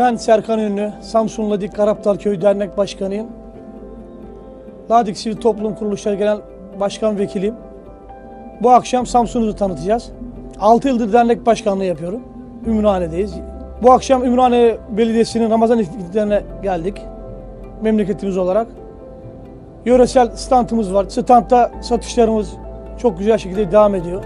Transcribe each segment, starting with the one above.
Ben Serkan Ünlü, Samsun Ladik Karaptal Köyü Dernek Başkanıyım. Ladik Sivil Toplum Kuruluşları Genel Başkan Vekiliyim. Bu akşam Samsun'u tanıtacağız. 6 yıldır dernek başkanlığı yapıyorum. Ümraniye'deyiz. Bu akşam Ümraniye Belediyesi'nin Ramazan etkinliklerine geldik. Memleketimiz olarak. Yöresel standımız var. Standta satışlarımız çok güzel şekilde devam ediyor.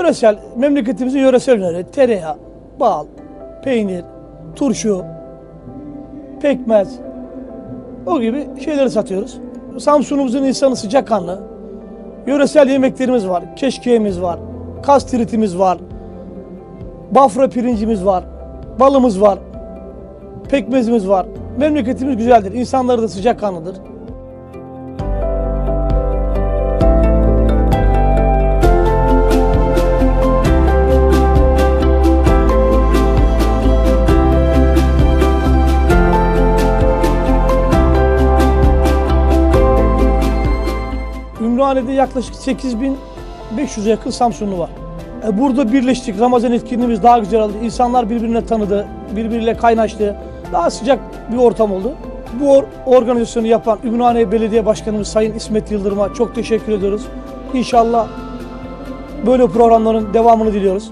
Yöresel, memleketimizin yöresel ürünleri, tereyağı, bal, peynir, turşu, pekmez, o gibi şeyleri satıyoruz. Samsun'umuzun insanı sıcakkanlı. Yöresel yemeklerimiz var, keşkeğimiz var, kas tiritimiz var, bafra pirincimiz var, balımız var, pekmezimiz var. Memleketimiz güzeldir, insanları da sıcakkanlıdır. Ümraniye'de yaklaşık 8500'e yakın Samsunlu var. E, burada birleştik. Ramazan etkinliğimiz daha güzel oldu. İnsanlar birbirine tanıdı, birbiriyle kaynaştı. Daha sıcak bir ortam oldu. Bu or organizasyonu yapan Ümraniye Belediye Başkanımız Sayın İsmet Yıldırım'a çok teşekkür ediyoruz. İnşallah böyle programların devamını diliyoruz.